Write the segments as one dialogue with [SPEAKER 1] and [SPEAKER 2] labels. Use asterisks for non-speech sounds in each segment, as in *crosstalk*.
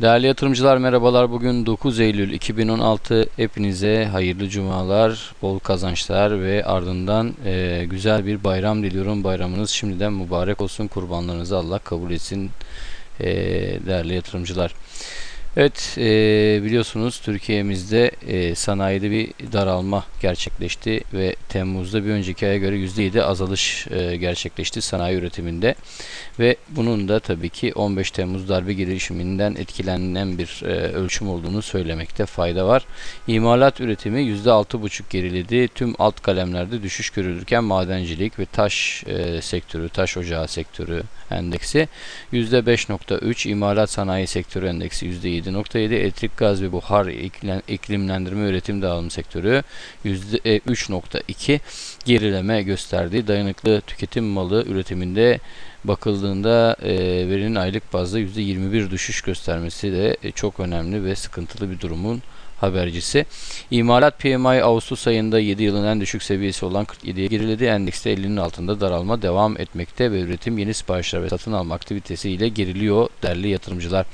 [SPEAKER 1] Değerli yatırımcılar merhabalar. Bugün 9 Eylül 2016. Hepinize hayırlı cumalar, bol kazançlar ve ardından e, güzel bir bayram diliyorum. Bayramınız şimdiden mübarek olsun. Kurbanlarınızı Allah kabul etsin. E, değerli yatırımcılar. Evet e, biliyorsunuz Türkiye'mizde e, sanayide bir daralma gerçekleşti ve Temmuz'da bir önceki aya göre %7 azalış e, gerçekleşti sanayi üretiminde ve bunun da tabii ki 15 Temmuz darbe girişiminden etkilenen bir e, ölçüm olduğunu söylemekte fayda var. İmalat üretimi %6,5 geriledi. Tüm alt kalemlerde düşüş görülürken madencilik ve taş e, sektörü, taş ocağı sektörü endeksi %5.3, imalat sanayi sektörü endeksi %7.7, elektrik gaz ve buhar iklim- iklimlendirme üretim dağılım sektörü %3.2 gerileme gösterdi. Dayanıklı tüketim malı üretiminde bakıldığında e, verinin aylık bazda %21 düşüş göstermesi de e, çok önemli ve sıkıntılı bir durumun habercisi. İmalat PMI Ağustos ayında 7 yılın en düşük seviyesi olan 47'ye geriledi. Endekste 50'nin altında daralma devam etmekte ve üretim yeni siparişler ve satın alma aktivitesi ile geriliyor değerli yatırımcılar.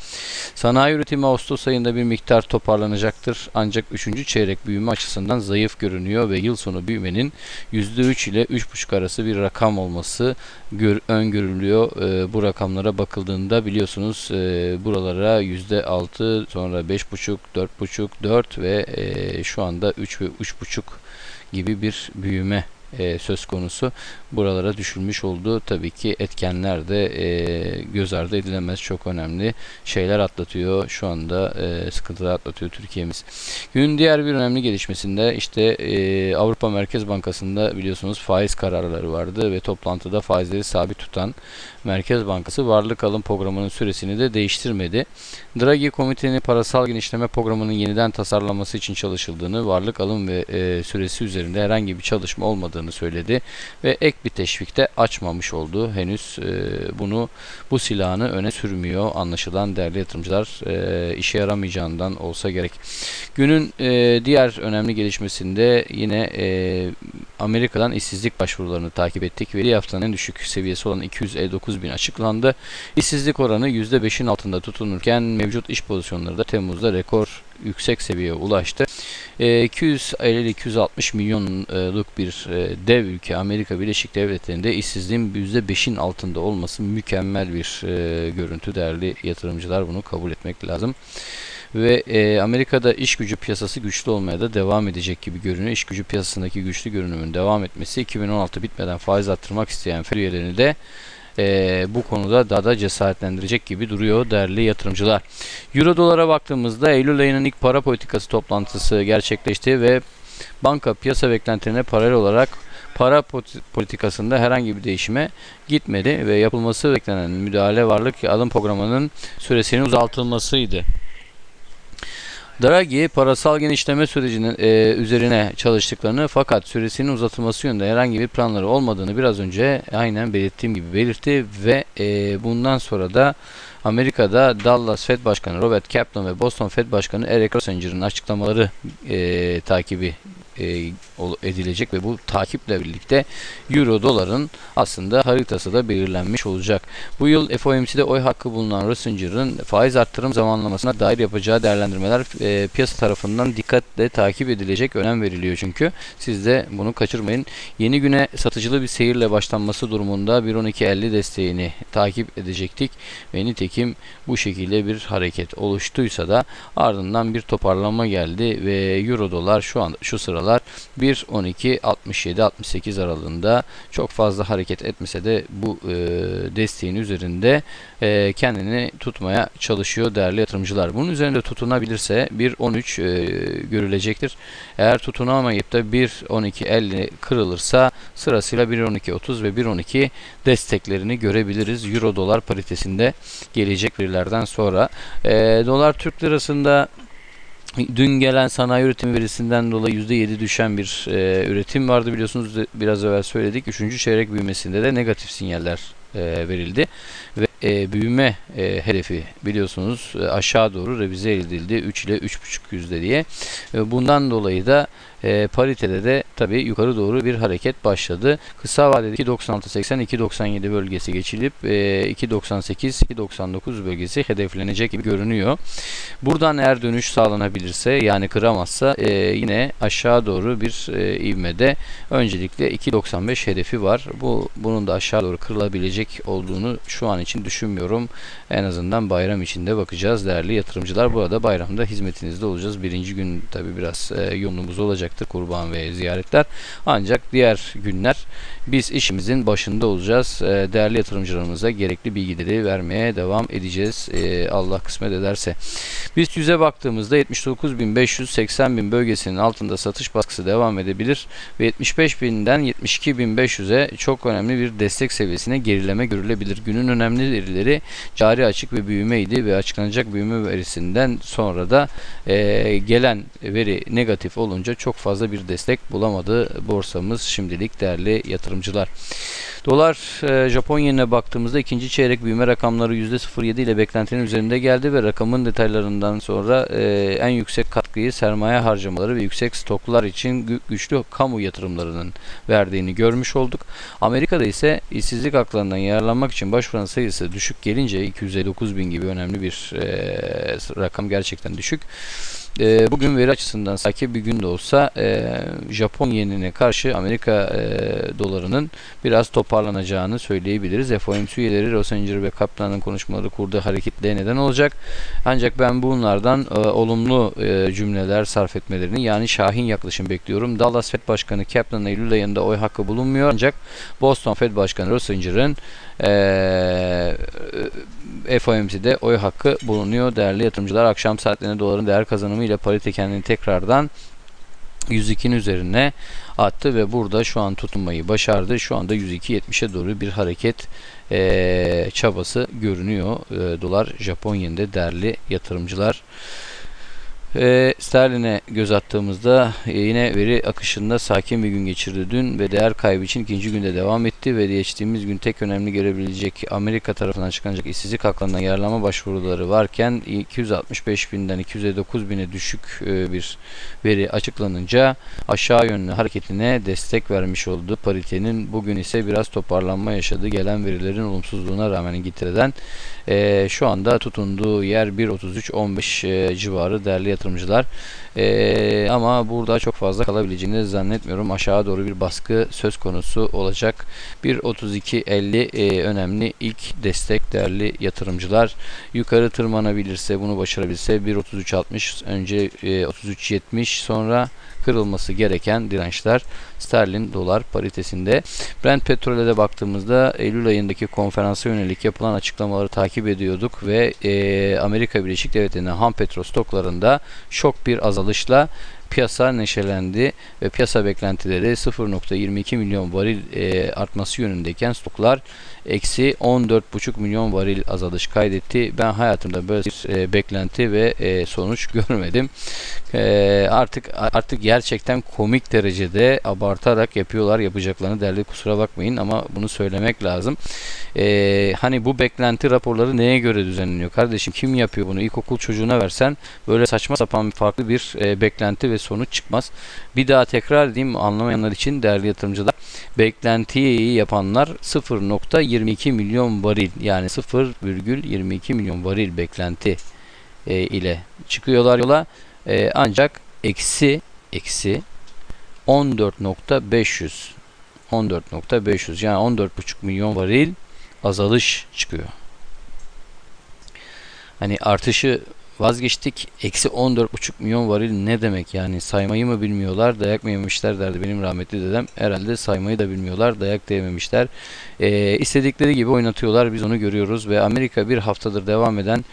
[SPEAKER 1] Sanayi üretimi Ağustos ayında bir miktar toparlanacaktır. Ancak 3. çeyrek büyüme açısından zayıf görünüyor ve yıl sonu büyümenin %3 ile 3,5 arası bir rakam olması gör, öngörülüyor. E, bu rakamlara bakıldığında biliyorsunuz e, buralara %6 sonra 5,5 4,5 4 ve e, şu anda 3 ve 3,5 gibi bir büyüme e, söz konusu. Buralara düşülmüş olduğu tabii ki etkenler de e, göz ardı edilemez. Çok önemli şeyler atlatıyor. Şu anda e, sıkıntılar atlatıyor Türkiye'miz. Günün diğer bir önemli gelişmesinde işte e, Avrupa Merkez Bankası'nda biliyorsunuz faiz kararları vardı ve toplantıda faizleri sabit tutan Merkez Bankası varlık alım programının süresini de değiştirmedi. Draghi komitenin parasal genişleme programının yeniden tasarlanması için çalışıldığını, varlık alım ve e, süresi üzerinde herhangi bir çalışma olmadığını söyledi ve ek bir teşvik de açmamış oldu. Henüz e, bunu bu silahını öne sürmüyor. Anlaşılan değerli yatırımcılar e, işe yaramayacağından olsa gerek. Günün e, diğer önemli gelişmesinde yine e, Amerika'dan işsizlik başvurularını takip ettik. Veri haftanın en düşük seviyesi olan 259 bin açıklandı. İşsizlik oranı %5'in altında tutunurken mevcut iş pozisyonları da Temmuz'da rekor yüksek seviyeye ulaştı. E, 250-260 milyonluk bir e, dev ülke Amerika Birleşik Devletleri'nde işsizliğin %5'in altında olması mükemmel bir e, görüntü değerli yatırımcılar bunu kabul etmek lazım ve e, Amerika'da iş gücü piyasası güçlü olmaya da devam edecek gibi görünüyor. İş gücü piyasasındaki güçlü görünümün devam etmesi 2016 bitmeden faiz arttırmak isteyen Fed de e, bu konuda daha da cesaretlendirecek gibi duruyor değerli yatırımcılar. Euro dolara baktığımızda Eylül ayının ilk para politikası toplantısı gerçekleşti ve banka piyasa beklentilerine paralel olarak para politikasında herhangi bir değişime gitmedi ve yapılması beklenen müdahale varlık alım programının süresinin uzatılmasıydı. Draghi parasal genişleme sürecinin e, üzerine çalıştıklarını fakat süresinin uzatılması yönünde herhangi bir planları olmadığını biraz önce aynen belirttiğim gibi belirtti ve e, bundan sonra da Amerika'da Dallas Fed Başkanı Robert Kaplan ve Boston Fed Başkanı Eric Rossinger'ın açıklamaları e, takibi e, edilecek ve bu takiple birlikte Euro doların aslında haritası da belirlenmiş olacak. Bu yıl FOMC'de oy hakkı bulunan Rossinger'ın faiz arttırım zamanlamasına dair yapacağı değerlendirmeler e, piyasa tarafından dikkatle takip edilecek önem veriliyor çünkü. Siz de bunu kaçırmayın. Yeni güne satıcılı bir seyirle başlanması durumunda 1.12.50 desteğini takip edecektik ve nitekim bu şekilde bir hareket oluştuysa da ardından bir toparlama geldi ve Euro dolar şu an şu sıralar 1.12 67 68 aralığında çok fazla hareket etmese de bu e, desteğin üzerinde e, kendini tutmaya çalışıyor değerli yatırımcılar. Bunun üzerinde tutunabilirse 1.13 e, görülecektir. Eğer tutunamayıp da 1.12.50 kırılırsa sırasıyla 1.12.30 ve 1.12 desteklerini görebiliriz. Euro dolar paritesinde gelecek verilerden sonra. E, dolar Türk lirasında Dün gelen sanayi üretim verisinden dolayı %7 düşen bir e, üretim vardı biliyorsunuz biraz evvel söyledik. Üçüncü çeyrek büyümesinde de negatif sinyaller e, verildi ve e, büyüme e, hedefi biliyorsunuz e, aşağı doğru revize edildi 3 ile 3,5 yüzde diye. E, bundan dolayı da e, paritede de tabi yukarı doğru bir hareket başladı. Kısa vadede 2.96-80 2.97 bölgesi geçilip e, 2.98-2.99 bölgesi hedeflenecek gibi görünüyor. Buradan eğer dönüş sağlanabilirse yani kıramazsa e, yine aşağı doğru bir e, ivmede öncelikle 2.95 hedefi var. Bu bunun da aşağı doğru kırılabilecek olduğunu şu an için düşünmüyorum. En azından bayram içinde bakacağız değerli yatırımcılar. Bu arada bayramda hizmetinizde olacağız. Birinci gün tabi biraz e, yoğunluğumuz olacaktır kurban ve ziyaretler. Ancak diğer günler biz işimizin başında olacağız. E, değerli yatırımcılarımıza gerekli bilgileri vermeye devam edeceğiz. E, Allah kısmet ederse. BIST 100'e baktığımızda 79.500-80.000 bölgesinin altında satış baskısı devam edebilir ve 75.000'den 72.500'e çok önemli bir destek seviyesine gerileme görülebilir. Günün önemli verileri cari açık ve büyümeydi ve açıklanacak büyüme verisinden sonra da e, gelen veri negatif olunca çok fazla bir destek bulamadı borsamız şimdilik değerli yatırımcılar. Dolar e, Japon yenine baktığımızda ikinci çeyrek büyüme rakamları %0.7 ile beklentinin üzerinde geldi ve rakamın detaylarından sonra e, en yüksek katkıyı sermaye harcamaları ve yüksek stoklar için gü- güçlü kamu yatırımlarının verdiğini görmüş olduk. Amerika'da ise işsizlik haklarından yararlanmak için başvuran sayısı düşük gelince 259 bin gibi önemli bir e, rakam gerçekten düşük. E, bugün veri açısından sakin bir gün de olsa e, Japon yenine karşı Amerika e, dolarının biraz toparlanacağını söyleyebiliriz. FOMC üyeleri Rossinger ve Kaplan'ın konuşmaları kurduğu hareketliğe neden olacak. Ancak ben bunlardan e, olumlu e, cümleler sarf etmelerini yani Şahin yaklaşım bekliyorum. Dallas Fed Başkanı Kaplan Eylül ayında oy hakkı bulunmuyor ancak Boston Fed Başkanı Rossinger'ın e, FOMC'de oy hakkı bulunuyor. Değerli yatırımcılar akşam saatlerinde doların değer kazanımı ile parite kendini tekrardan 102'nin üzerine attı ve burada şu an tutunmayı başardı. Şu anda 102.70'e doğru bir hareket e, çabası görünüyor. E, dolar Japon yeninde değerli yatırımcılar. E, sterline göz attığımızda e, yine veri akışında sakin bir gün geçirdi dün ve değer kaybı için ikinci günde devam etti ve geçtiğimiz gün tek önemli görebilecek Amerika tarafından çıkacak işsizlik haklarından yararlanma başvuruları varken 265 binden 209 bine düşük e, bir veri açıklanınca aşağı yönlü hareketine destek vermiş oldu. Paritenin bugün ise biraz toparlanma yaşadı. Gelen verilerin olumsuzluğuna rağmen İngiltere'den e, şu anda tutunduğu yer 1.33-15 e, civarı değerli yatırımcılar. E, ama burada çok fazla kalabileceğini zannetmiyorum. Aşağı doğru bir baskı söz konusu olacak. 1.32.50 e, önemli ilk destek değerli yatırımcılar. Yukarı tırmanabilirse bunu başarabilse 1.33.60 önce e, 33.70 sonra kırılması gereken dirençler sterlin dolar paritesinde. Brent petrole de baktığımızda Eylül ayındaki konferansa yönelik yapılan açıklamaları takip ediyorduk ve e, Amerika Birleşik Devletleri'nin ham petrol stoklarında şok bir azalışla piyasa neşelendi ve piyasa beklentileri 0.22 milyon varil e, artması yönündeyken stoklar eksi 14,5 milyon varil azalış kaydetti. Ben hayatımda böyle bir e, beklenti ve e, sonuç *laughs* görmedim. E, artık artık gerçekten komik derecede abartarak yapıyorlar yapacaklarını derli kusura bakmayın ama bunu söylemek lazım. E, hani bu beklenti raporları neye göre düzenleniyor kardeşim? Kim yapıyor bunu? İlkokul çocuğuna versen böyle saçma sapan farklı bir e, beklenti ve sonuç çıkmaz. Bir daha tekrar edeyim anlamayanlar için değerli yatırımcılar. Beklentiyi yapanlar 0.22 milyon varil yani 0,22 milyon varil beklenti e, ile çıkıyorlar yola. E, ancak eksi eksi 14.500 14.500 yani 14.5 milyon varil azalış çıkıyor. Hani artışı vazgeçtik. Eksi 14,5 milyon varil ne demek yani saymayı mı bilmiyorlar dayak mı yememişler derdi benim rahmetli dedem. Herhalde saymayı da bilmiyorlar dayak da yememişler. Ee, istedikleri gibi oynatıyorlar biz onu görüyoruz ve Amerika bir haftadır devam eden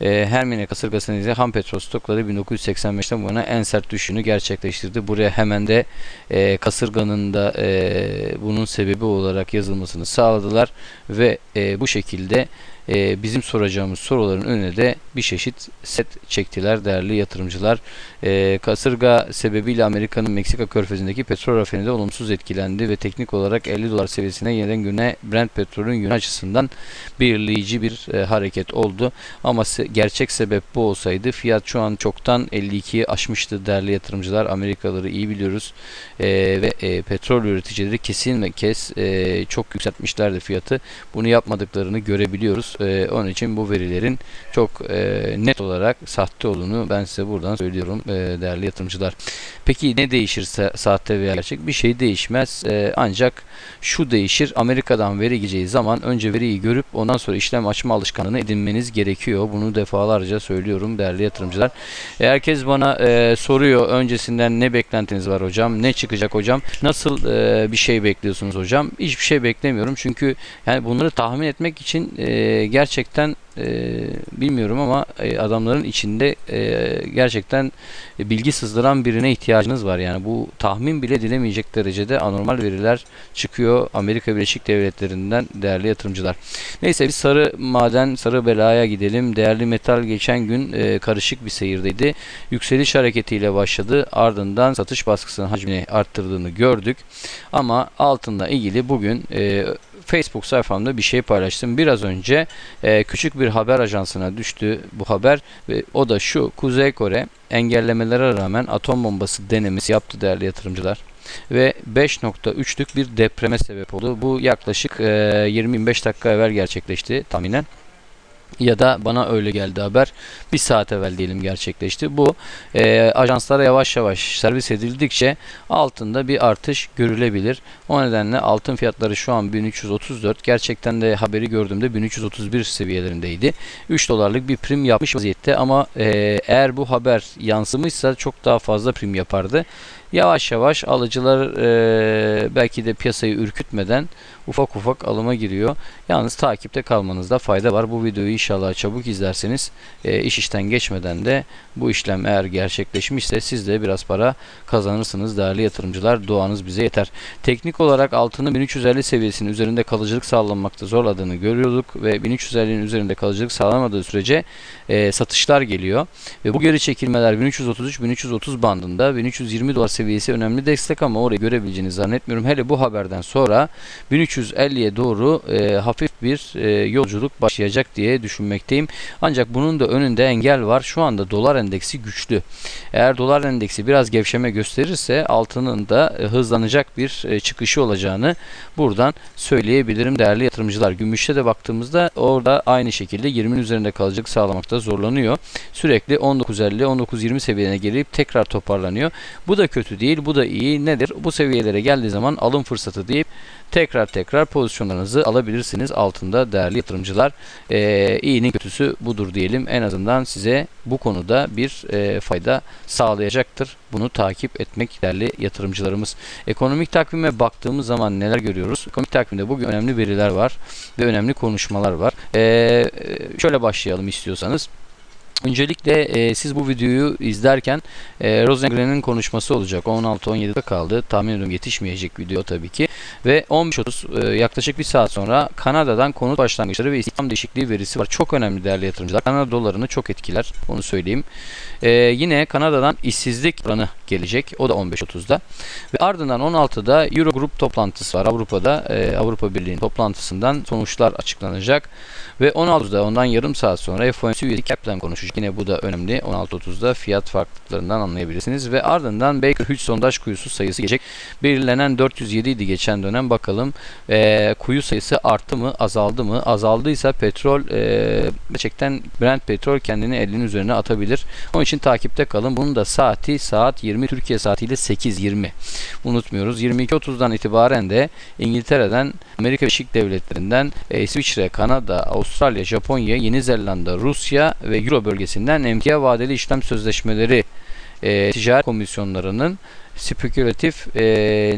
[SPEAKER 1] e, Hermine kasırgasının ise ham petrol stokları 1985'ten bu yana en sert düşüşünü gerçekleştirdi. Buraya hemen de e, kasırganın da e, bunun sebebi olarak yazılmasını sağladılar ve e, bu şekilde e, bizim soracağımız soruların önüne de bir çeşit set çektiler değerli yatırımcılar. E, kasırga sebebiyle Amerika'nın Meksika körfezindeki petrol rafineri olumsuz etkilendi ve teknik olarak 50 dolar seviyesine yeniden güne Brent petrolün yönü açısından belirleyici bir e, hareket oldu. Ama se- gerçek sebep bu olsaydı fiyat şu an çoktan 52'yi aşmıştı değerli yatırımcılar. Amerikalıları iyi biliyoruz. E, ve e, petrol üreticileri kesin ve kes e, çok yükseltmişlerdi fiyatı. Bunu yapmadıklarını görebiliyoruz. E, onun için bu verilerin çok e, net olarak sahte olduğunu ben size buradan söylüyorum e, değerli yatırımcılar. Peki ne değişir sa- sahte veya gerçek? Bir şey değişmez. E, ancak şu değişir. Amerika'dan veri geleceği zaman önce veriyi görüp ondan sonra işlem açma alışkanlığını edinmeniz gerekiyor. Bunu defalarca söylüyorum değerli yatırımcılar. E, herkes bana e, soruyor öncesinden ne beklentiniz var hocam? Ne çıkacak hocam? Nasıl e, bir şey bekliyorsunuz hocam? Hiçbir şey beklemiyorum. Çünkü yani bunları tahmin etmek için e, gerçekten e, bilmiyorum ama e, adamların içinde e, gerçekten bilgi sızdıran birine ihtiyacınız var. Yani bu tahmin bile edilemeyecek derecede anormal veriler çıkıyor Amerika Birleşik Devletleri'nden değerli yatırımcılar. Neyse biz sarı maden, sarı belaya gidelim. Değerli metal geçen gün e, karışık bir seyirdeydi. Yükseliş hareketiyle başladı. Ardından satış baskısının hacmini arttırdığını gördük. Ama altında ilgili bugün e, Facebook sayfamda bir şey paylaştım. Biraz önce e, küçük bir haber ajansına düştü bu haber ve o da şu Kuzey Kore engellemelere rağmen atom bombası denemesi yaptı değerli yatırımcılar ve 5.3'lük bir depreme sebep oldu. Bu yaklaşık e, 20-25 dakika evvel gerçekleşti tahminen ya da bana öyle geldi haber. Bir saat evvel diyelim gerçekleşti. Bu e, ajanslara yavaş yavaş servis edildikçe altında bir artış görülebilir. O nedenle altın fiyatları şu an 1334. Gerçekten de haberi gördüğümde 1331 seviyelerindeydi. 3 dolarlık bir prim yapmış vaziyette ama e, eğer bu haber yansımışsa çok daha fazla prim yapardı. Yavaş yavaş alıcılar e, belki de piyasayı ürkütmeden ufak ufak alıma giriyor. Yalnız takipte kalmanızda fayda var. Bu videoyu inşallah çabuk izlerseniz e, iş işten geçmeden de bu işlem eğer gerçekleşmişse siz de biraz para kazanırsınız değerli yatırımcılar. Duanız bize yeter. Teknik olarak altının 1350 seviyesinin üzerinde kalıcılık sağlanmakta zorladığını görüyorduk ve 1350'nin üzerinde kalıcılık sağlamadığı sürece e, satışlar geliyor. Ve bu geri çekilmeler 1333-1330 bandında 1320 dolar seviyesi önemli destek ama orayı görebileceğinizi zannetmiyorum. Hele bu haberden sonra 1350'ye doğru e, hafif bir e, yolculuk başlayacak diye düşünmekteyim. Ancak bunun da önünde engel var. Şu anda dolar endeksi güçlü. Eğer dolar endeksi biraz gevşeme gösterirse altının da e, hızlanacak bir e, çıkışı olacağını buradan söyleyebilirim değerli yatırımcılar. Gümüşte de baktığımızda orada aynı şekilde 20'nin üzerinde kalıcılık sağlamakta zorlanıyor. Sürekli 19.50 19.20 seviyene gelip tekrar toparlanıyor. Bu da kötü değil. Bu da iyi. Nedir? Bu seviyelere geldiği zaman alım fırsatı deyip tekrar tekrar pozisyonlarınızı alabilirsiniz altında değerli yatırımcılar. Ee, iyinin kötüsü budur diyelim. En azından size bu konuda bir e, fayda sağlayacaktır. Bunu takip etmek değerli yatırımcılarımız. Ekonomik takvime baktığımız zaman neler görüyoruz? Ekonomik takvimde bugün önemli veriler var ve önemli konuşmalar var. Ee, şöyle başlayalım istiyorsanız. Öncelikle e, siz bu videoyu izlerken e, Rosengren'in konuşması olacak. 16-17'de kaldı. Tahmin ediyorum yetişmeyecek video tabii ki. Ve 15.30 e, yaklaşık bir saat sonra Kanada'dan konut başlangıçları ve istihdam değişikliği verisi var. Çok önemli değerli yatırımcılar. Kanada dolarını çok etkiler. Onu söyleyeyim. E, yine Kanada'dan işsizlik oranı gelecek. O da 15.30'da. Ve ardından 16'da Eurogroup toplantısı var. Avrupa'da e, Avrupa Birliği'nin toplantısından sonuçlar açıklanacak. Ve 16'da ondan yarım saat sonra FOMC üyesi Kaplan konuşacak. Yine bu da önemli. 16.30'da fiyat farklılıklarından anlayabilirsiniz. Ve ardından Baker Hughes sondaj kuyusu sayısı gelecek. Belirlenen 407 idi geçen dönem. Bakalım e, kuyu sayısı arttı mı, azaldı mı? Azaldıysa petrol e, gerçekten Brent petrol kendini 50'nin üzerine atabilir. Onun için takipte kalın. Bunun da saati saat 20 Türkiye saatiyle 8.20. Unutmuyoruz. 22.30'dan itibaren de İngiltere'den, Amerika Birleşik Devletleri'nden, e, İsviçre, Kanada, Avustralya, Japonya, Yeni Zelanda, Rusya ve Euro bölgesinden emtia vadeli işlem sözleşmeleri e, ticaret komisyonlarının spekülatif e,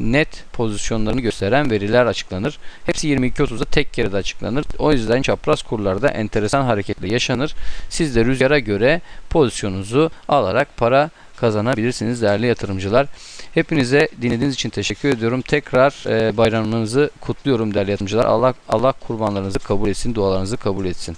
[SPEAKER 1] net pozisyonlarını gösteren veriler açıklanır. Hepsi 22.30'da tek kerede açıklanır. O yüzden çapraz kurlarda enteresan hareketler yaşanır. Siz de rüzgara göre pozisyonunuzu alarak para kazanabilirsiniz değerli yatırımcılar. Hepinize dinlediğiniz için teşekkür ediyorum. Tekrar e, bayramınızı kutluyorum değerli yatırımcılar. Allah Allah kurbanlarınızı kabul etsin, dualarınızı kabul etsin.